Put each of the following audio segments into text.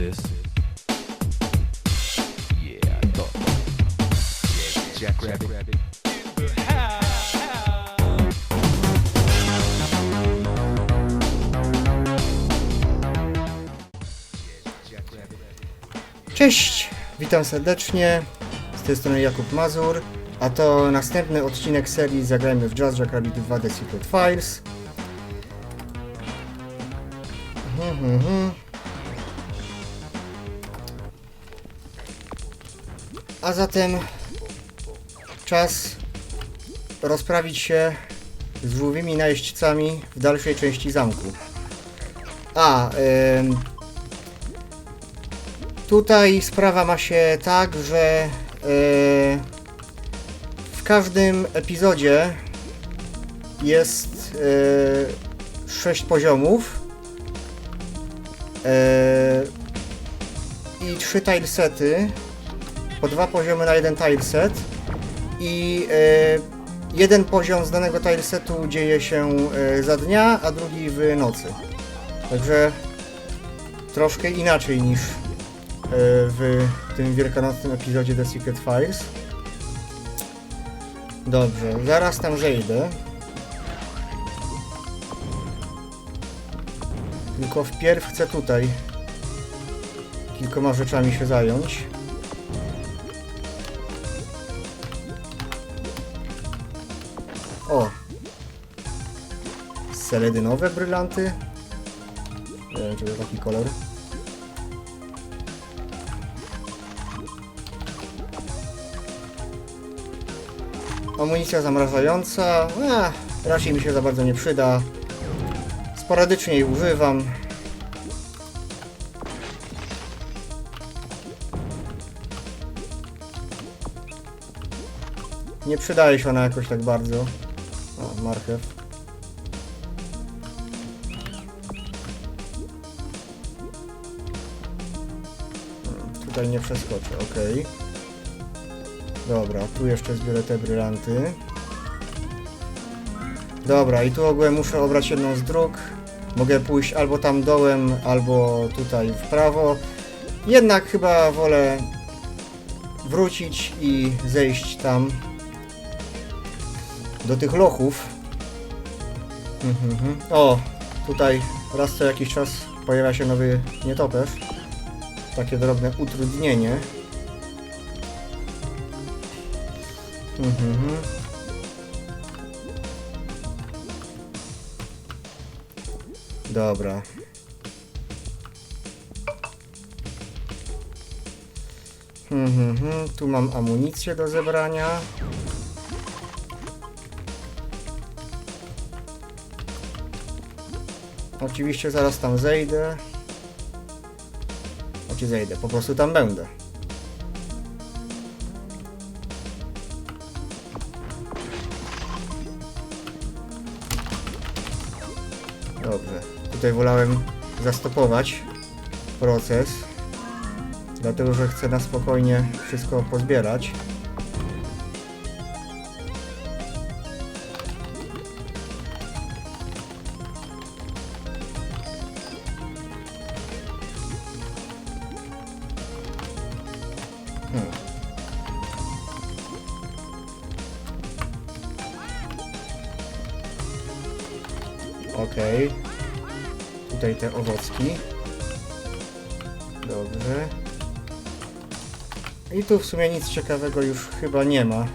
this. Cześć, witam serdecznie. Z tej strony Jakub Mazur, a to następny odcinek serii Zagrajmy w Jazz Jackrabbit 2 The Secret Files. Mhm, mhm. A zatem czas rozprawić się z żółwymi najeźdźcami w dalszej części zamku. A, ym, Tutaj sprawa ma się tak, że e, w każdym epizodzie jest e, 6 poziomów e, i 3 tilesety, po dwa poziomy na jeden tileset i e, jeden poziom z danego tilesetu dzieje się e, za dnia, a drugi w nocy. Także troszkę inaczej niż e, w tym wielkanocnym epizodzie The Secret Files. Dobrze, zaraz tam zejdę. Tylko wpierw chcę tutaj kilkoma rzeczami się zająć. Seledynowe brylanty. Nie wiem, czy to taki kolor. Amunicja zamrażająca, a, raczej mi się za bardzo nie przyda. Sporadycznie jej używam. Nie przydaje się ona jakoś tak bardzo. O, marchew. Tutaj nie przeskoczę, okej. Dobra, tu jeszcze zbiorę te brylanty. Dobra, i tu ogółem muszę obrać jedną z dróg. Mogę pójść albo tam dołem, albo tutaj w prawo. Jednak chyba wolę wrócić i zejść tam do tych lochów. Mhm, mhm. O, tutaj raz co jakiś czas pojawia się nowy nietoperz. Takie drobne utrudnienie. Mhm. Dobra. Mhm. Tu mam amunicję do zebrania. Oczywiście zaraz tam zejdę. Znaczy zejdę, po prostu tam będę. Dobrze. Tutaj wolałem zastopować proces. Dlatego, że chcę na spokojnie wszystko pozbierać. Hmm. Okej. Tutaj te owocki. Dobrze. I tu w sumie nic ciekawego już chyba nie ma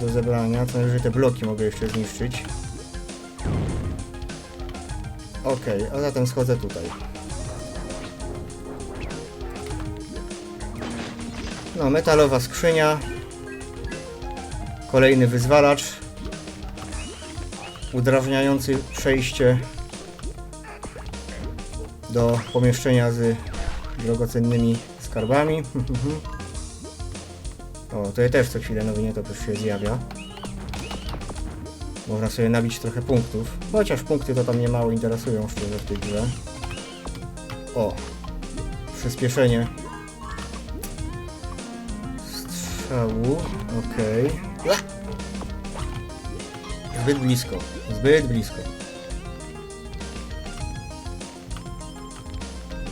do zebrania, co najwyżej te bloki mogę jeszcze zniszczyć. Okej, a zatem schodzę tutaj. No, metalowa skrzynia. Kolejny wyzwalacz. Udrażniający przejście do pomieszczenia z drogocennymi skarbami. o, tutaj też co chwilę nowy nietoperz się zjawia. Można sobie nabić trochę punktów. Chociaż punkty to tam nie mało interesują szczerze w tej grze. O! Przyspieszenie strzału. Okej. Okay. Zbyt blisko. Zbyt blisko.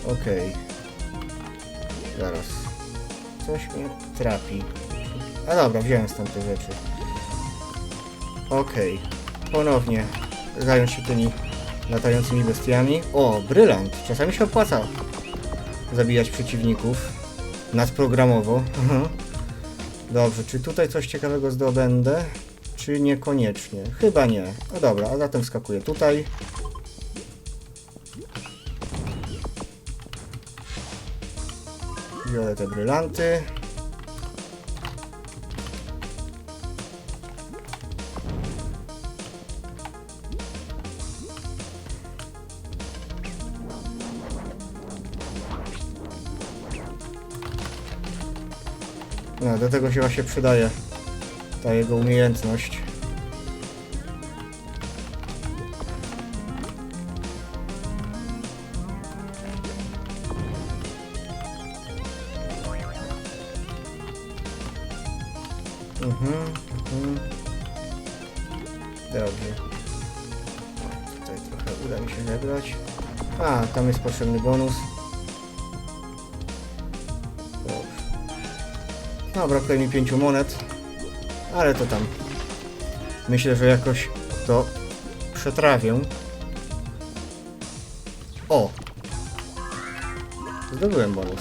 Okej. Zaraz. Coś mnie trapi. A dobra, wziąłem stąd te rzeczy. Okej. Ponownie zająć się tymi latającymi bestiami. O, brylant. Czasami się opłaca zabijać przeciwników. Nadprogramowo. Dobrze, czy tutaj coś ciekawego zdobędę? Czy niekoniecznie? Chyba nie. No dobra, a zatem wskakuję tutaj. Biorę te brylanty. No, do tego się właśnie przydaje ta jego umiejętność. Mhm, mhm. Dobrze. Tutaj trochę uda mi się zebrać. A, tam jest potrzebny bonus. No, brakuje mi pięciu monet. Ale to tam. Myślę, że jakoś to przetrawię. O! Zdobyłem bonus.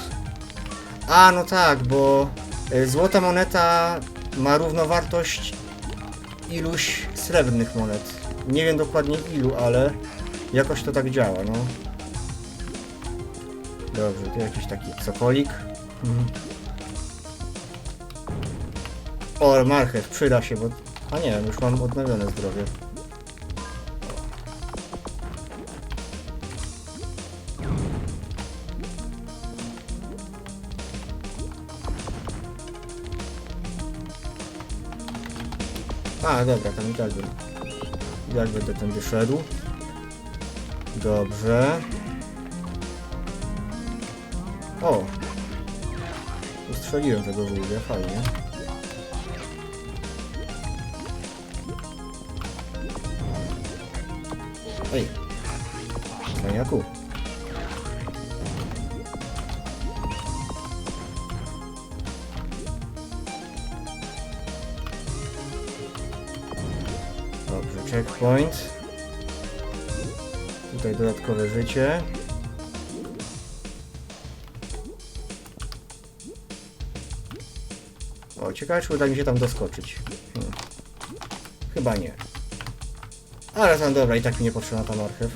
A, no tak, bo y, złota moneta ma równowartość iluś srebrnych monet. Nie wiem dokładnie ilu, ale jakoś to tak działa, no. Dobrze, tu jakiś taki sokolik. Mhm. O, marchew, przyda się, bo... A nie, już mam odnowione zdrowie. A, dobra, tam i tak bym... i tak będę tędy szedł. Dobrze. O! Ustrzeliłem tego żółwia, fajnie. Ej! Cwaniaku. Dobrze, checkpoint. Tutaj dodatkowe życie. O, ciekawe czy uda mi się tam doskoczyć. Hmm. Chyba nie. Ale tam dobra, i tak mi nie potrzebna ta marchew.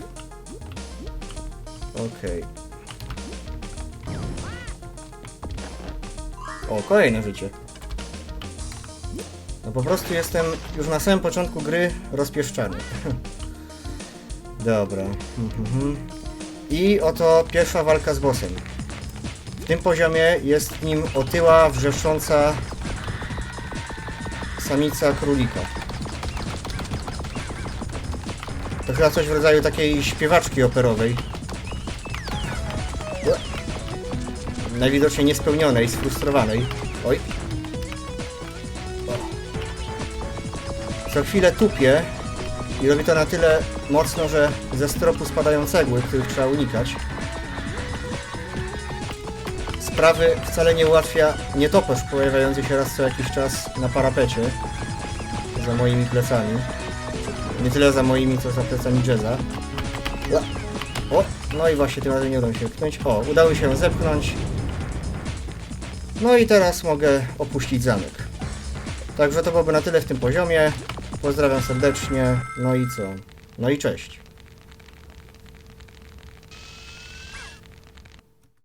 Okej. O, kolejne życie. No po prostu jestem już na samym początku gry rozpieszczany. Dobra. I oto pierwsza walka z bossem. W tym poziomie jest nim otyła, wrzeszcząca samica królika. To chyba coś w rodzaju takiej śpiewaczki operowej. Najwidoczniej niespełnionej, sfrustrowanej. Oj. Co chwilę tupie i robi to na tyle mocno, że ze stropu spadają cegły, których trzeba unikać. Sprawy wcale nie ułatwia nietoperz pojawiający się raz co jakiś czas na parapecie za moimi plecami. Nie tyle za moimi, co za plecami Jezza. O, no i właśnie tym razem nie udało mi się wypchnąć. O, udało się zepchnąć. No i teraz mogę opuścić zamek. Także to byłoby na tyle w tym poziomie. Pozdrawiam serdecznie. No i co? No i cześć.